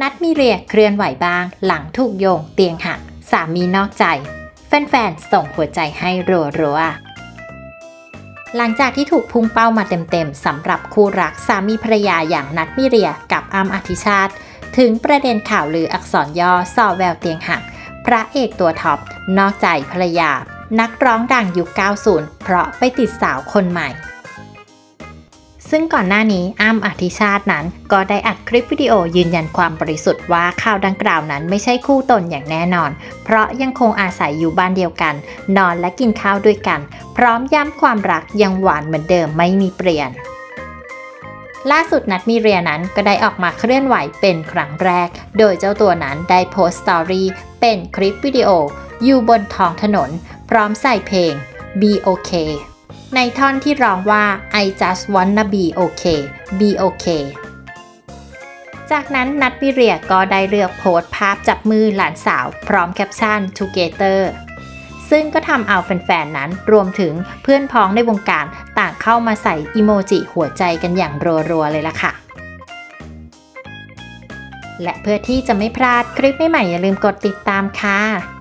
นัดมีเรียเคลื่อนไหวบ้าง หลังถูกโยงเตียงหัก สามีนอกใจ แฟนๆ ส่งหัวใจให้รัวๆ หลังจากที่ถูกพุ่งเป้ามาเต็มๆสำหรับคู่รักสามีภรรยาอย่างนัดมิเรียกับอัมอธิชาติ ถึงประเด็นข่าวลืออักษรย่อสอแววเตียงหัก พระเอกตัวท็อปนอกใจภรรยา นักร้องดังยุค 90 เพราะไปติดสาวคนใหม่ ซึ่งก่อนหน้านี้อ้ำอธิชาตินั้น ก็ได้อัดคลิปวิดีโอยืนยันความบริสุทธิ์ว่าข่าวดังกล่าวนั้นไม่ใช่คู่ตนอย่างแน่นอน เพราะยังคงอาศัยอยู่บ้านเดียวกัน นอนและกินข้าวด้วยกัน พร้อมย้ำความรักยังหวานเหมือนเดิมไม่มีเปลี่ยนล่าสุดนัดมีเรียนั้นก็ได้ออกมาเคลื่อนไหวเป็นครั้งแรก โดยเจ้าตัวนั้นได้โพสต์สตอรี่เป็นคลิปวิดีโอ อยู่บนท้องถนน พร้อมใส่เพลง Be Okay ในท่อนที่ร้องว่า I just wanna be okay be okay จากนั้นนัดมิเรียก็ได้เลือกโพสต์ภาพจับมือหลานสาว พร้อมแคปชั่น together ซึ่งก็ทำเอาแฟนๆ นั้นรวมถึงเพื่อนพ้องในวงการต่างเข้ามาใส่อิโมจิหัวใจกันอย่างรัวๆ เลยล่ะค่ะ และเพื่อที่จะไม่พลาดคลิปใหม่ๆอย่าลืมกดติดตามค่ะ